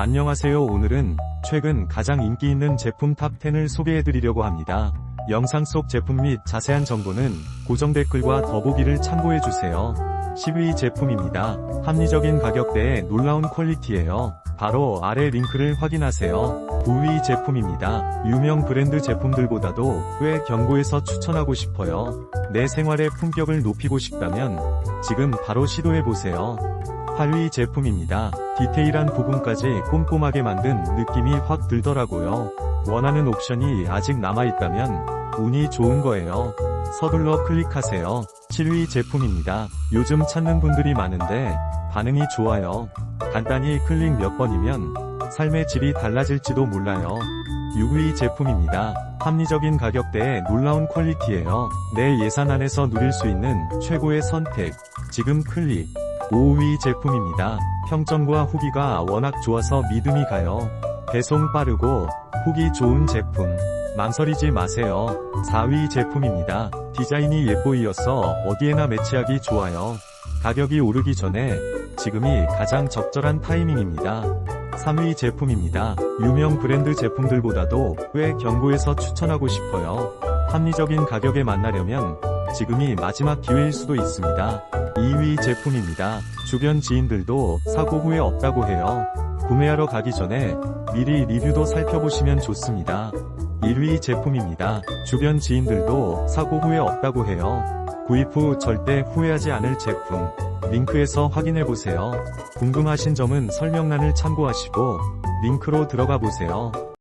안녕하세요 오늘은 최근 가장 인기 있는 제품 탑10을 소개해드리려고 합니다. 영상 속 제품 및 자세한 정보는 고정 댓글과 더보기를 참고해주세요. 10위 제품입니다. 합리적인 가격대에 놀라운 퀄리티예요. 바로 아래 링크를 확인하세요. 9위 제품입니다. 유명 브랜드 제품들보다도 꽤 견고해서 추천하고 싶어요. 내 생활의 품격을 높이고 싶다면 지금 바로 시도해보세요. 8위 제품입니다. 디테일한 부분까지 꼼꼼하게 만든 느낌이 확 들더라고요. 원하는 옵션이 아직 남아있다면 운이 좋은 거예요. 서둘러 클릭하세요. 7위 제품입니다. 요즘 찾는 분들이 많은데 반응이 좋아요. 간단히 클릭 몇 번이면 삶의 질이 달라질지도 몰라요. 6위 제품입니다. 합리적인 가격대에 놀라운 퀄리티예요. 내 예산 안에서 누릴 수 있는 최고의 선택. 지금 클릭. 5위 제품입니다. 평점과 후기가 워낙 좋아서 믿음이 가요. 배송 빠르고 후기 좋은 제품. 망설이지 마세요. 4위 제품입니다. 디자인이 예뻐이어서 어디에나 매치하기 좋아요. 가격이 오르기 전에 지금이 가장 적절한 타이밍입니다. 3위 제품입니다. 유명 브랜드 제품들보다도 꽤 견고해서 추천하고 싶어요. 합리적인 가격에 만나려면 지금이 마지막 기회일 수도 있습니다. 2위 제품입니다. 주변 지인들도 사고 후회 없다고 해요. 구매하러 가기 전에 미리 리뷰도 살펴보시면 좋습니다. 1위 제품입니다. 주변 지인들도 사고 후회 없다고 해요. 구입 후 절대 후회하지 않을 제품. 링크에서 확인해보세요. 궁금하신 점은 설명란을 참고하시고 링크로 들어가 보세요.